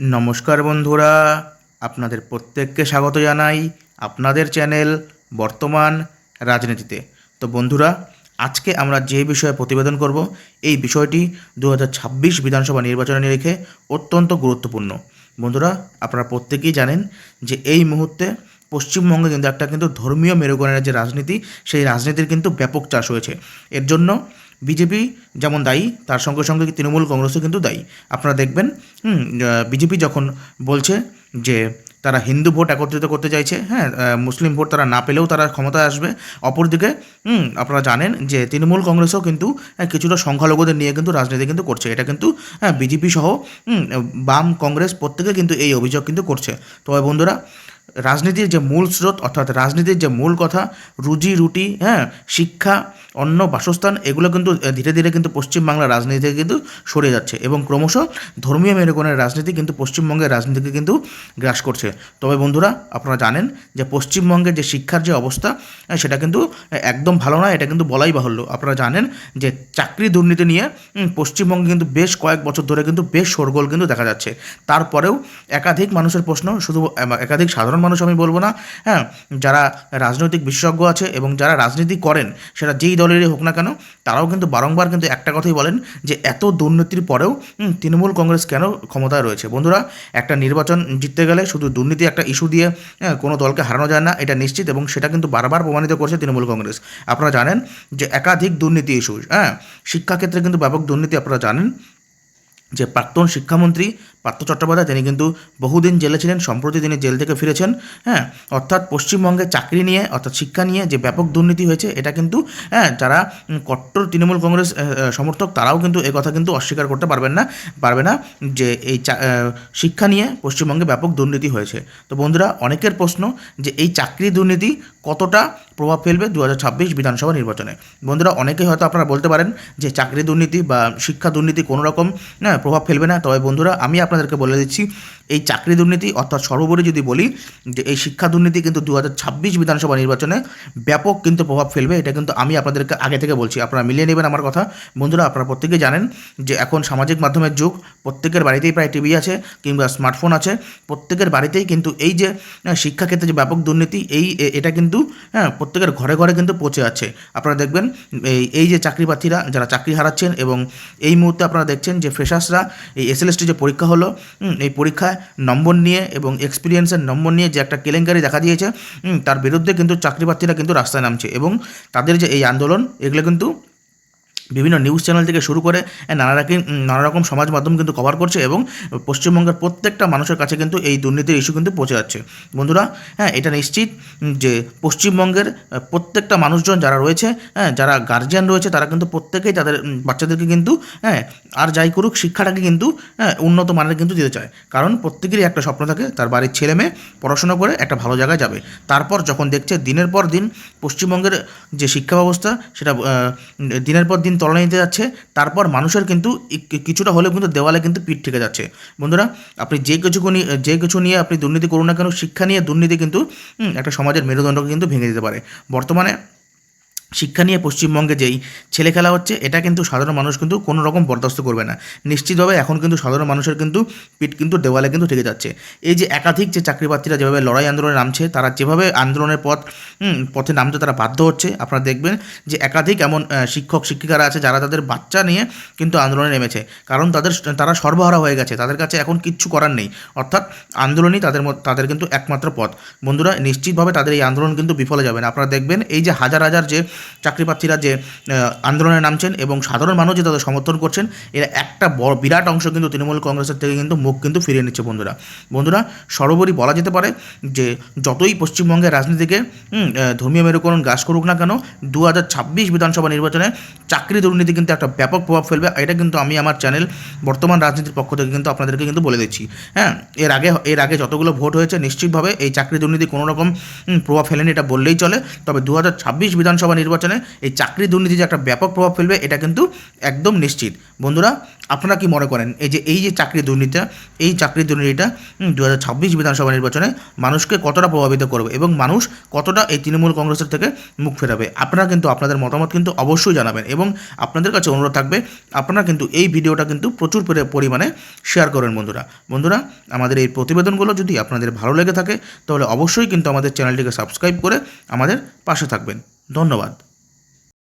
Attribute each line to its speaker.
Speaker 1: নমস্কার বন্ধুরা, আপনাদের প্রত্যেককে স্বাগত জানাই আপনাদের চ্যানেল বর্তমান রাজনীতিতে। তো বন্ধুরা, আজকে আমরা যে বিষয়ে প্রতিবেদন করব, এই বিষয়টি দু হাজার ছাব্বিশ বিধানসভা নির্বাচনে রেখে অত্যন্ত গুরুত্বপূর্ণ। বন্ধুরা, আপনারা প্রত্যেকেই জানেন যে এই মুহূর্তে পশ্চিমবঙ্গে কিন্তু একটা কিন্তু ধর্মীয় মেরুকরণের যে রাজনীতি, সেই রাজনীতির কিন্তু ব্যাপক চাষ হয়েছে। এর জন্য বিজেপি যেমন দায়ী, তার সঙ্গে সঙ্গে তৃণমূল কংগ্রেসও কিন্তু দায়ী। আপনারা দেখবেন বিজেপি যখন বলছে যে তারা হিন্দু ভোট একত্রিত করতে চাইছে হ্যাঁ মুসলিম ভোট তারা না পেলেও তারা ক্ষমতায় আসবে, অপরদিকে আপনারা জানেন যে তৃণমূল কংগ্রেসও কিন্তু কিছুটা সংখ্যালঘুদের নিয়ে কিন্তু রাজনীতি কিন্তু করছে। এটা কিন্তু হ্যাঁ বিজেপি সহ বাম কংগ্রেস প্রত্যেকে কিন্তু এই অভিযোগ কিন্তু করছে। তবে বন্ধুরা রাজনীতির যে মূল স্রোত, অর্থাৎ রাজনীতির যে মূল কথা, রুজি, রুটি হ্যাঁ শিক্ষা, অন্ন, বাসস্থান, এগুলো কিন্তু ধীরে ধীরে কিন্তু পশ্চিমবাংলার রাজনীতি থেকে কিন্তু সরে যাচ্ছে এবং ক্রমশ ধর্মীয় মেরুকরণের রাজনীতি কিন্তু পশ্চিমবঙ্গের রাজনীতিকে কিন্তু গ্রাস করছে। তবে বন্ধুরা, আপনারা জানেন যে পশ্চিমবঙ্গের যে শিক্ষার যে অবস্থা সেটা কিন্তু একদম ভালো না এটা কিন্তু বলাই বাহুল্য। আপনারা জানেন যে চাকরি দুর্নীতি নিয়ে পশ্চিমবঙ্গে কিন্তু বেশ কয়েক বছর ধরে কিন্তু বেশ শোরগোল কিন্তু দেখা যাচ্ছে। তারপরেও একাধিক মানুষের প্রশ্ন, শুধু একাধিক সাধারণ মানুষ আমি বলব না। হ্যাঁ যারা রাজনৈতিক বিশেষজ্ঞ আছে এবং যারা রাজনীতি করেন সেটা যেই দলেরই হোক না কেন তারাও কিন্তু বারংবার কিন্তু একটা কথাই বলেন যে এত দুর্নীতির পরেও তৃণমূল কংগ্রেস কেন ক্ষমতায় রয়েছে? বন্ধুরা একটা নির্বাচন জিততে গেলে শুধু দুর্নীতি একটা ইস্যু দিয়ে হ্যাঁ, কোনো দলকে হারানো যায় না এটা নিশ্চিত এবং সেটা কিন্তু বারবার প্রমাণিত করছে তৃণমূল কংগ্রেস। আপনারা জানেন যে একাধিক দুর্নীতি ইস্যু হ্যাঁ শিক্ষাক্ষেত্রে কিন্তু ব্যাপক দুর্নীতি আপনারা জানেন। যে প্রাক্তন শিক্ষামন্ত্রী পার্থ চট্টোপাধ্যায়, তিনি কিন্তু বহুদিন জেলে ছিলেন, সম্প্রতি তিনি জেল থেকে ফিরেছেন হ্যাঁ অর্থাৎ পশ্চিমবঙ্গে চাকরি নিয়ে, অর্থাৎ শিক্ষা নিয়ে যে ব্যাপক দুর্নীতি হয়েছে, এটা কিন্তু হ্যাঁ যারা কট্টর তৃণমূল কংগ্রেস সমর্থক, তারাও কিন্তু এ কথা কিন্তু অস্বীকার করতে পারবেন না, পারবে না যে এই শিক্ষা নিয়ে পশ্চিমবঙ্গে ব্যাপক দুর্নীতি হয়েছে। তো বন্ধুরা, অনেকের প্রশ্ন যে এই চাকরি দুর্নীতি কতটা প্রভাব ফেলবে দু হাজার ছাব্বিশ বিধানসভা নির্বাচনে? বন্ধুরা, অনেকেই হয়তো আপনারা বলতে পারেন যে চাকরি দুর্নীতি বা শিক্ষা দুর্নীতি কোনো রকম না প্রভাব ফেলবে না, তবে বন্ধুরা, আমি আপনাদেরকে বলে দিচ্ছি। এই চাকরি দুর্নীতি, অর্থাৎ সর্বোপরি যদি বলি, যে এই শিক্ষা দুর্নীতি কিন্তু দু হাজার ছাব্বিশ বিধানসভা নির্বাচনে ব্যাপক কিন্তু প্রভাব ফেলবে। এটা কিন্তু আমি আপনাদেরকে আগে থেকে বলছি, আপনারা মিলিয়ে নেবেন আমার কথা। বন্ধুরা, আপনারা প্রত্যেকেই জানেন যে এখন সামাজিক মাধ্যমের যুগ, প্রত্যেকের বাড়িতেই প্রায় টিভি আছে কিংবা স্মার্টফোন আছে। প্রত্যেকের বাড়িতেই কিন্তু এই যে শিক্ষাক্ষেত্রে যে ব্যাপক দুর্নীতি, এই এটা কিন্তু হ্যাঁ প্রত্যেকের ঘরে ঘরে কিন্তু পৌঁছে যাচ্ছে আপনারা দেখবেন, এই এই যে চাকরি প্রার্থীরা যারা চাকরি হারাচ্ছেন এবং এই মুহূর্তে আপনারা দেখছেন যে ফ্রেশার্সরা, এই এসএলএসটি যে পরীক্ষা হলো এই পরীক্ষায় নম্বর নিয়ে এবং এক্সপিরিয়েন্সের নম্বর নিয়ে যে একটা কেলেঙ্কারি দেখা দিয়েছে তার বিরুদ্ধে কিন্তু চাকরি প্রার্থীরা কিন্তু রাস্তায় নামছে এবং তাদের যে এই আন্দোলন, এগুলো কিন্তু বিভিন্ন নিউজ চ্যানেল থেকে শুরু করে নানা রকম নানা রকম সমাজ মাধ্যম কিন্তু কভার করছে এবং পশ্চিমবঙ্গের প্রত্যেকটা মানুষের কাছে কিন্তু এই দুর্নীতির ইস্যু কিন্তু পৌঁছে যাচ্ছে। বন্ধুরা হ্যাঁ এটা নিশ্চিত যে পশ্চিমবঙ্গের প্রত্যেকটা মানুষজন যারা রয়েছে হ্যাঁ যারা গার্জিয়ান রয়েছে, তারা কিন্তু প্রত্যেকেই তাদের বাচ্চাদেরকে কিন্তু হ্যাঁ আর যাই করুক, শিক্ষাটাকে কিন্তু হ্যাঁ উন্নত মানের কিন্তু দিতে চায়। কারণ প্রত্যেকেরই একটা স্বপ্ন থাকে, তার বাড়ির ছেলে মেয়ে পড়াশোনা করে একটা ভালো জায়গায় যাবে। তারপর যখন দেখছে দিনের পর দিন পশ্চিমবঙ্গের যে শিক্ষা ব্যবস্থা, সেটা দিনের পর দিন তলানিতে যাচ্ছে, তারপর মানুষের কিন্তু কিছুটা হলেও কিন্তু দেওয়ালে কিন্তু পিঠ থেকে যাচ্ছে। বন্ধুরা, আপনি যে কিছু যে কিছু নিয়ে আপনি দুর্নীতি করুন না কেন, শিক্ষা নিয়ে দুর্নীতি কিন্তু একটা সমাজের মেরুদণ্ডকে কিন্তু ভেঙে দিতে পারে। বর্তমানে শিক্ষা নিয়ে পশ্চিমবঙ্গে যেই ছেলে খেলা হচ্ছে, এটা কিন্তু সাধারণ মানুষ কিন্তু কোনো রকম বরদাস্ত করবে না। নিশ্চিতভাবে এখন কিন্তু সাধারণ মানুষের কিন্তু পিঠ কিন্তু দেওয়ালে কিন্তু ঠেকে যাচ্ছে। এই যে একাধিক যে চাকরি প্রার্থীরা যেভাবে লড়াই আন্দোলনে নামছে, তারা যেভাবে আন্দোলনের পথ পথে নামতে তারা বাধ্য হচ্ছে, আপনারা দেখবেন যে একাধিক এমন শিক্ষক, শিক্ষিকারা আছে যারা তাদের বাচ্চা নিয়ে কিন্তু আন্দোলনে নেমেছে। কারণ তাদের তারা সর্বহারা হয়ে গেছে, তাদের কাছে এখন কিচ্ছু করার নেই। অর্থাৎ আন্দোলনই তাদের তাদের কিন্তু একমাত্র পথ। বন্ধুরা, নিশ্চিতভাবে তাদের এই আন্দোলন কিন্তু বিফলে যাবে না। আপনারা দেখবেন এই যে হাজার হাজার যে চাকরি প্রার্থীরা যে আন্দোলনে নামছেন এবং সাধারণ মানুষ যে তাদের সমর্থন করছেন, এরা একটা বড়, বিরাট অংশ কিন্তু তৃণমূল কংগ্রেসের থেকে কিন্তু মুখ কিন্তু ফিরিয়ে নিচ্ছে বন্ধুরা। বন্ধুরা, সর্বোপরি বলা যেতে পারে যে, যতই পশ্চিমবঙ্গের রাজনীতিকে ধর্মীয় মেরুকরণ গ্রাস করুক না কেন দু হাজার ছাব্বিশ বিধানসভা নির্বাচনে চাকরি দুর্নীতি কিন্তু একটা ব্যাপক প্রভাব ফেলবে এটা কিন্তু আমি আমার চ্যানেল বর্তমান রাজনীতির পক্ষ থেকে কিন্তু আপনাদেরকে কিন্তু বলে দিচ্ছি। হ্যাঁ এর আগে এর আগে যতগুলো ভোট হয়েছে, নিশ্চিতভাবে এই চাকরি দুর্নীতি কোনো রকম প্রভাব ফেলেনি, এটা বললেই চলে। তবে দু হাজার ছাব্বিশ বিধানসভা নির্বাচন নির্বাচনে এই চাকরি দুর্নীতি যে একটা ব্যাপক প্রভাব ফেলবে, এটা কিন্তু একদম নিশ্চিত। বন্ধুরা, আপনারা কি মনে করেন, এই যে এই যে চাকরি দুর্নীতিটা, এই চাকরি দুর্নীতিটা দু হাজার ছাব্বিশ বিধানসভা নির্বাচনে মানুষকে কতটা প্রভাবিত করবে এবং মানুষ কতটা এই তৃণমূল কংগ্রেসের থেকে মুখ ফেরাবে? আপনারা কিন্তু আপনাদের মতামত কিন্তু অবশ্যই জানাবেন এবং আপনাদের কাছে অনুরোধ থাকবে, আপনারা কিন্তু এই ভিডিওটা কিন্তু প্রচুর পরিমাণে শেয়ার করেন বন্ধুরা। বন্ধুরা, আমাদের এই প্রতিবেদনগুলো যদি আপনাদের ভালো লেগে থাকে, তাহলে অবশ্যই কিন্তু আমাদের চ্যানেলটিকে সাবস্ক্রাইব করে আমাদের পাশে থাকবেন। ধন্যবাদ।